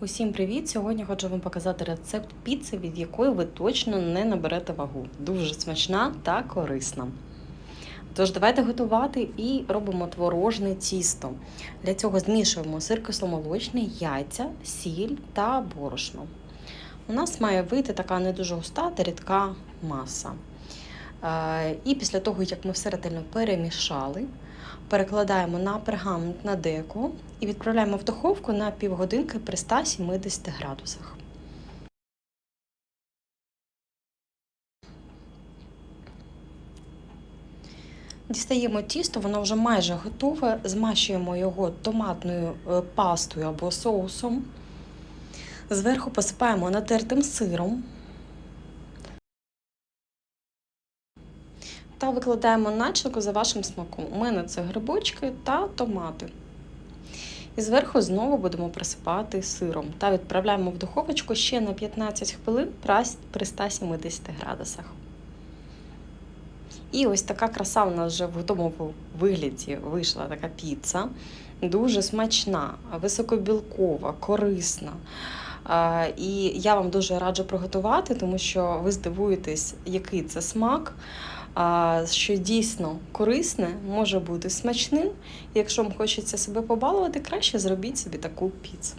Усім привіт! Сьогодні хочу вам показати рецепт піци, від якої ви точно не наберете вагу. Дуже смачна та корисна. Тож давайте готувати і робимо творожне тісто. Для цього змішуємо сир кисломолочний, яйця, сіль та борошно. У нас має вийти така не дуже густа та рідка маса. Е, І після того, як ми все ретельно перемішали, перекладаємо на пергамент на деко і відправляємо в духовку на півгодинки при 170 градусах. Дістаємо тісто, воно вже майже готове, змащуємо його томатною е, пастою або соусом. Зверху посипаємо натертим сиром та викладаємо начинку за вашим смаком. У мене це грибочки та томати. І зверху знову будемо присипати сиром та відправляємо в духовочку ще на 15 хвилин при 170 градусах. І ось така краса у нас вже в готовому вигляді вийшла така піца. Дуже смачна, високобілкова, корисна. І я вам дуже раджу приготувати, тому що ви здивуєтесь, який це смак, що дійсно корисне, може бути смачним. Якщо вам хочеться себе побалувати, краще зробіть собі таку піцу.